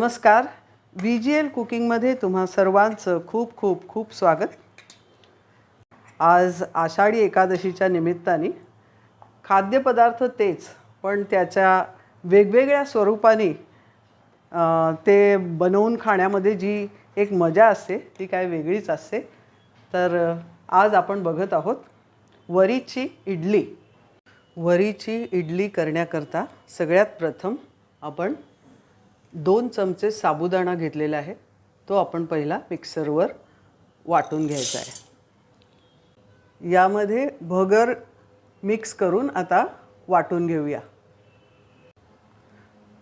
नमस्कार. V G L कुकिंगमध्ये तुम्हा सर्वांचं खूप खूप खूप स्वागत. आज आषाढी एकादशीच्या निमित्ताने खाद्यपदार्थ तेच पण त्याच्या वेगवेगळ्या स्वरूपाने ते बनवून खाण्यामध्ये जी एक मजा असते ती काय वेगळीच असते. तर आज आपण बघत आहोत वरीची इडली. वरीची इडली करण्याकरता सगळ्यात प्रथम आपण दोन चमचे साबुदाणा घेतलेला आहे. तो आपण पहिला मिक्सरवर वाटून घ्यायचा आहे. यामध्ये भगर मिक्स करून आता वाटून घेऊया.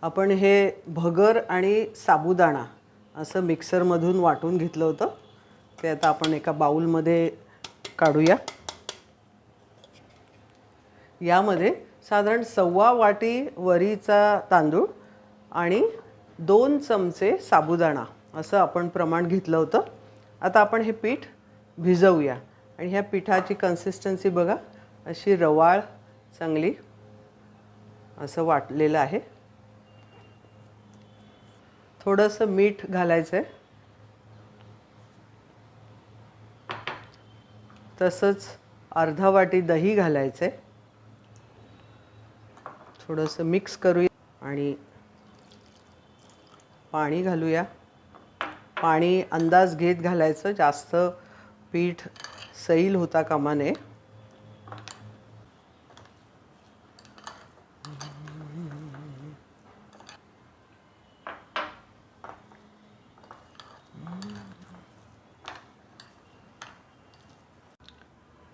आपण हे भगर आणि साबुदाणा असं मिक्सरमधून वाटून घेतलं होतं. ते आता आपण एका बाऊलमध्ये काढूया. यामध्ये साधारण सव्वा वाटी वरीचा तांदूळ आणि दोन चमचे साबुदाणा असं आपण प्रमाण घेतलं होतं. आता आपण हे पीठ भिजवूया. आणि ह्या पिठाची कन्सिस्टन्सी बघा अशी रवाळ चांगली असं वाटलेलं आहे. थोडंसं मीठ घालायचं आहे तसंच अर्धा वाटी दही घालायचं आहे थोडंसं मिक्स करूया. आणि पाणी घालूया. पाणी अंदाज घेत घालायचं. जास्त पीठ सैल होता कामा नये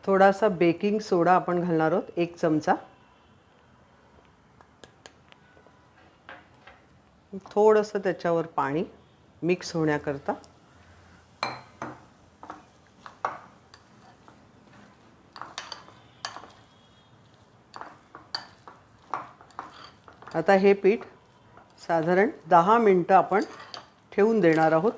थोडासा बेकिंग सोडा आपण घालणार आहोत. एक चमचा. थोडंसं त्याच्यावर पाणी मिक्स होण्याकरता आता हे पीठ साधारण दहा मिनटं आपण ठेवून देणार आहोत.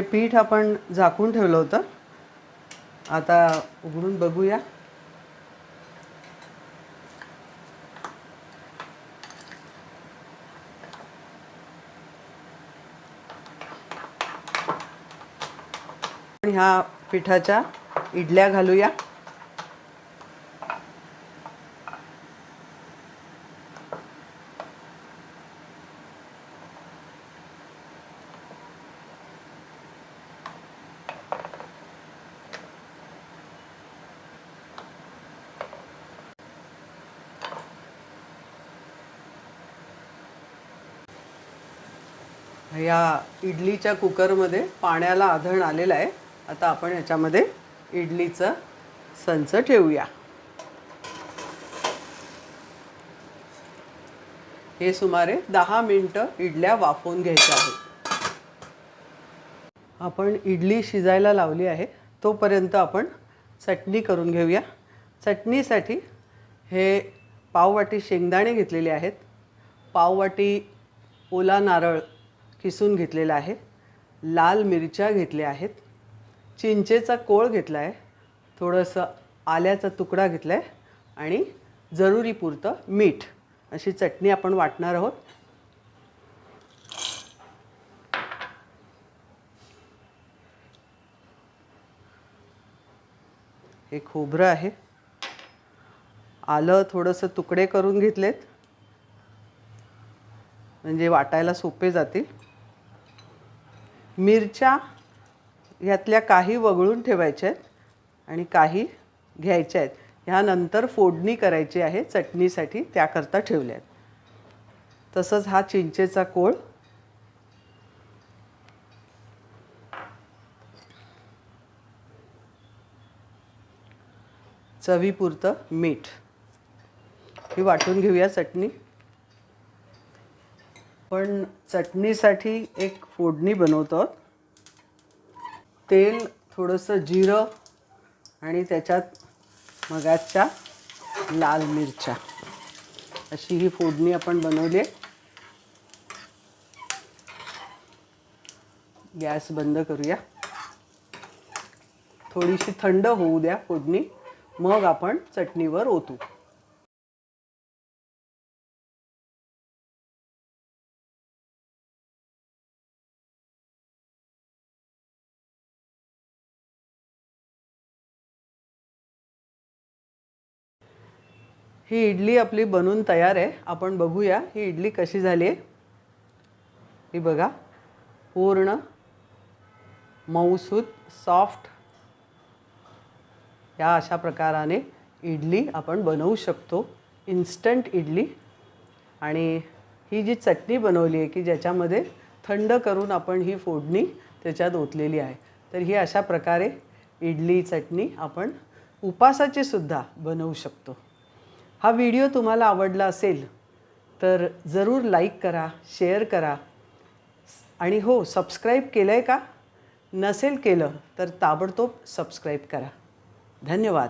हे पीठ आपण झाकून ठेवलं होतं. आता उघडून बघूया. ह्या पिठाच्या इडल्या घालूया. या इडलीच्या कुकरमध्ये पाण्याला आधण आलेलं आहे. आता आपण याच्यामध्ये इडलीचं संच ठेवूया. हे सुमारे दहा मिनटं इडल्या वाफवून घ्यायच्या आहेत. आपण इडली शिजायला लावली आहे. तोपर्यंत आपण चटणी करून घेऊया. चटणीसाठी हे पाववाटी शेंगदाणे घेतलेले आहेत. पाववाटी ओला नारळ किसून घेतलेला आहे लाल मिरच्या घेतल्या आहेत चिंचेचा कोळ घेतला आहे थोडंसं आल्याचा तुकडा घेतला आहे आणि जरुरीपुरतं मीठ अशी चटणी आपण वाटणार आहोत. हे खोबरं आहे. आलं थोडंसं तुकडे करून घेतलेत. म्हणजे वाटायला सोपे जातील. मिरच्या ह्यातल्या काही वगळून ठेवायच्या आहेत आणि काही घ्यायच्या आहेत. ह्यानंतर फोडणी करायची आहे चटणीसाठी त्याकरता ठेवल्या आहेत. तसंच हा चिंचेचा कोळ. चवीपुरतं मीठ. ही वाटून घेऊया चटणी. पण चटणीसाठी एक फोडणी बनवतो आहोत. तेल थोडंसं जिरं आणि त्याच्यात मगाच्या लाल मिरच्या. अशी ही फोडणी आपण बनवली आहे गॅस बंद करूया. थोडीशी थंड होऊ द्या फोडणी. मग आपण चटणीवर ओतू. ही इडली आपली बनून तयार आहे. आपण बघूया ही इडली कशी झाली आहे. ही बघा पूर्ण मऊसूत सॉफ्ट या अशा प्रकाराने इडली आपण बनवू शकतो. इन्स्टंट इडली. आणि ही जी चटणी बनवली आहे की ज्याच्यामध्ये थंड करून आपण ही फोडणी त्याच्यात ओतलेली आहे. तर ही अशा प्रकारे इडली चटणी आपण उपासाची सुद्धा बनवू शकतो. हा व्हिडिओ तुम्हाला आवडला असेल तर जरूर लाईक करा शेअर करा. आणि हो सबस्क्राईब केलं आहे का? नसेल केलं तर ताबडतोब सबस्क्राईब करा. धन्यवाद.